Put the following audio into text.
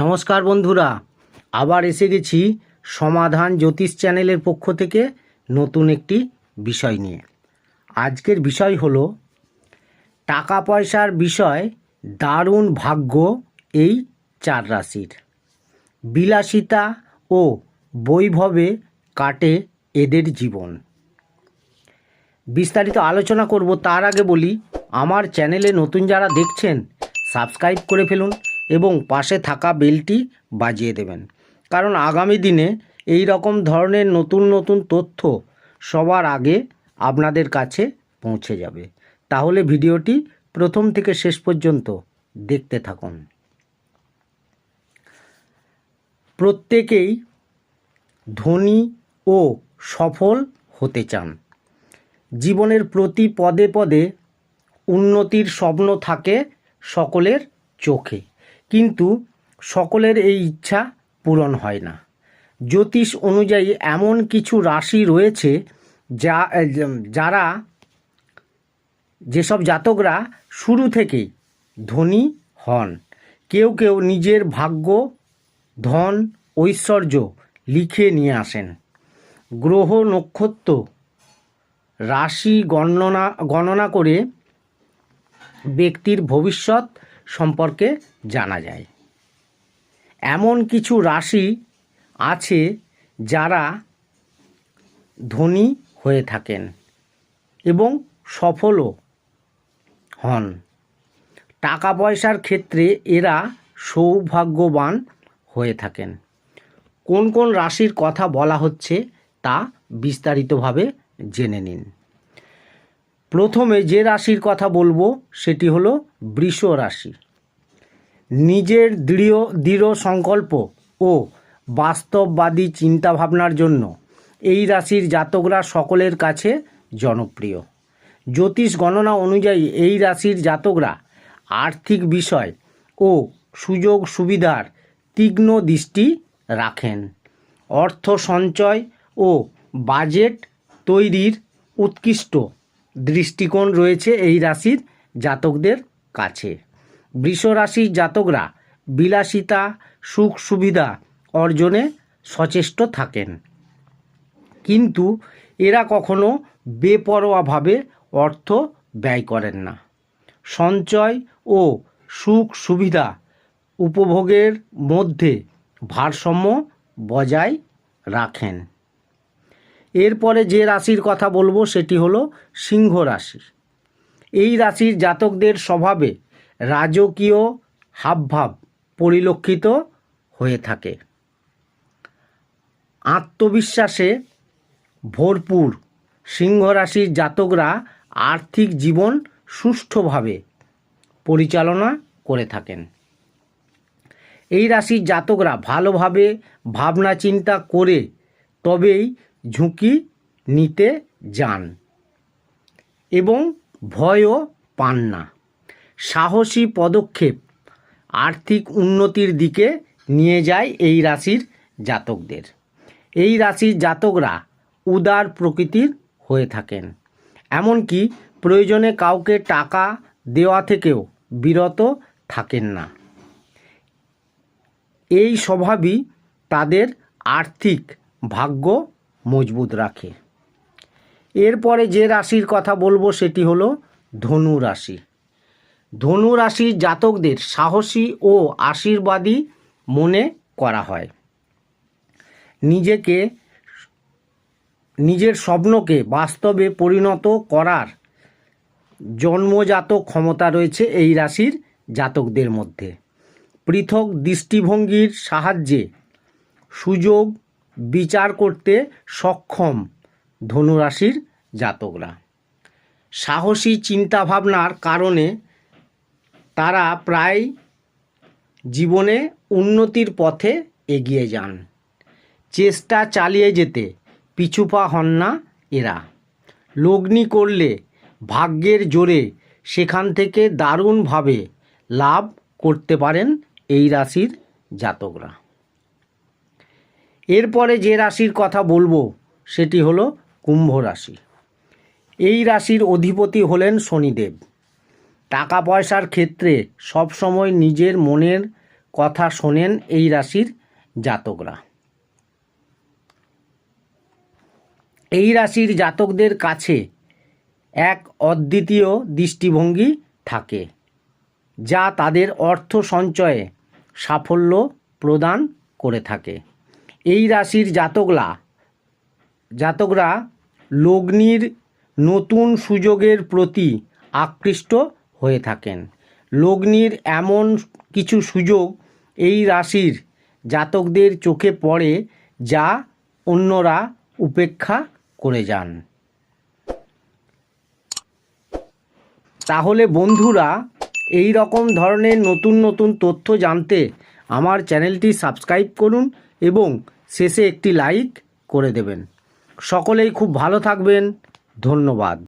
নমস্কার বন্ধুরা, আবার এসে গেছি সমাধান জ্যোতিষ চ্যানেলের পক্ষ থেকে নতুন একটি বিষয় নিয়ে। আজকের বিষয় হলো টাকা পয়সার বিষয় দারুণ ভাগ্য এই চার রাশির। বিলাসিতা ও বৈভবে কাটে এদের জীবন। বিস্তারিত আলোচনা করব, তার আগে বলি, আমার চ্যানেলে নতুন যারা দেখছেন, সাবস্ক্রাইব করে ফেলুন এবং পাশে থাকা বেলটি বাজিয়ে দেবেন। কারণ আগামী দিনে এই রকম ধরনের নতুন নতুন তথ্য সবার আগে আপনাদের কাছে পৌঁছে যাবে। তাহলে ভিডিওটি প্রথম থেকে শেষ পর্যন্ত দেখতে থাকুন। প্রত্যেকেই ধনী ও সফল হতে চান। জীবনের প্রতি পদে পদে উন্নতির স্বপ্ন থাকে সকলের চোখে। কিন্তু সকলের এই ইচ্ছা পূরণ হয় না। জ্যোতিষ অনুযায়ী এমন কিছু রাশি রয়েছে যা, যারা যেসব জাতকরা শুরু থেকেই ধনী হন। কেউ কেউ নিজের ভাগ্য, ধন, ঐশ্বর্য লিখে নিয়ে আসেন। গ্রহ নক্ষত্র রাশি গণনা গণনা করে ব্যক্তির ভবিষ্যৎ সম্পর্কে জানা যায়। এমন কিছু রাশি আছে যারা ধনী হয়ে থাকেন এবং সফলও হন। টাকা পয়সার ক্ষেত্রে এরা সৌভাগ্যবান হয়ে থাকেন। কোন কোন রাশির কথা বলা হচ্ছে তা বিস্তারিতভাবে জেনে নিন। প্রথমে যে রাশির কথা বলব, সেটি হলো বৃষ রাশি। নিজের দৃঢ় দৃঢ় সংকল্প ও বাস্তববাদী চিন্তাভাবনার জন্য এই রাশির জাতকরা সকলের কাছে জনপ্রিয়। জ্যোতিষ গণনা অনুযায়ী এই রাশির জাতকরা আর্থিক বিষয় ও সুযোগ সুবিধার তীক্ষ্ণ দৃষ্টি রাখেন। অর্থ সঞ্চয় ও বাজেট তৈরির উৎকৃষ্ট দৃষ্টিকোণ রয়েছে এই রাশির জাতকদের কাছে। বৃষ রাশির জাতকরা বিলাসিতা, সুখ সুবিধা অর্জনে সচেষ্ট থাকেন। কিন্তু এরা কখনো বেপরোয়াভাবে অর্থ ব্যয় করেন না। সঞ্চয় ও সুখ সুবিধা উপভোগের মধ্যে ভারসাম্য বজায় রাখেন। এরপরে যে রাশির কথা বলব সেটি হলো সিংহ রাশি এই রাশির জাতকদের স্বভাবে রাজকীয় হাবভাব পরিলক্ষিত হয়ে থাকে। আত্মবিশ্বাসে ভরপুর সিংহ রাশির জাতকরা আর্থিক জীবন সুষ্ঠুভাবে পরিচালনা করে থাকেন। এই রাশির জাতকরা ভালোভাবে ভাবনা চিন্তা করে তবেই ঝুঁকি নিতে যান এবং ভয়ও পান না। সাহসী পদক্ষেপ আর্থিক উন্নতির দিকে নিয়ে যায় এই রাশির জাতকদের। এই রাশির জাতকরা উদার প্রকৃতির হয়ে থাকেন। এমনকি প্রয়োজনে কাউকে টাকা দেওয়া থেকেও বিরত থাকেন না। এই স্বভাবই তাদের আর্থিক ভাগ্য মজবুত রাখে। এরপরে যে রাশির কথা বলব সেটি হলো ধনু রাশি। ধনু রাশির জাতকদের সাহসী ও আশীর্বাদী মনে করা হয়। নিজেকে, নিজের স্বপ্নকে বাস্তবে পরিণত করার জন্মজাত ক্ষমতা রয়েছে এই রাশির জাতকদের মধ্যে। পৃথক দৃষ্টিভঙ্গির সাহায্যে সুযোগ বিচার করতে সক্ষম ধনুরাশির জাতকরা। সাহসী চিন্তাভাবনার কারণে তারা প্রায় জীবনে উন্নতির পথে এগিয়ে যান। চেষ্টা চালিয়ে যেতে পিছুপা হন না এরা। লগ্নি করলে ভাগ্যের জোরে সেখান থেকে দারুণভাবে লাভ করতে পারেন এই রাশির জাতকরা। এরপরে যে রাশির কথা বলব, সেটি হলো কুম্ভ রাশি। এই রাশির অধিপতি হলেন শনিদেব। টাকা পয়সার ক্ষেত্রে সবসময় নিজের মনের কথা শোনেন এই রাশির জাতকরা। এই রাশির জাতকদের কাছে এক অদ্বিতীয় দৃষ্টিভঙ্গি থাকে, যা তাদের অর্থ সঞ্চয়ে সাফল্য প্রদান করে থাকে। এই রাশির জাতকরা জাতকরা লগ্নির নতুন সুযোগের প্রতি আকৃষ্ট হয়ে থাকেন। লগ্নির এমন কিছু সুযোগ এই রাশির জাতকদের চোখে পড়ে যা অন্যরা উপেক্ষা করে যান। তাহলে বন্ধুরা, এই রকম ধরনের নতুন নতুন তথ্য জানতে আমার চ্যানেলটি সাবস্ক্রাইব করুন এবং শেষে একটি লাইক করে দেবেন। সকলেই খুব ভালো থাকবেন। ধন্যবাদ।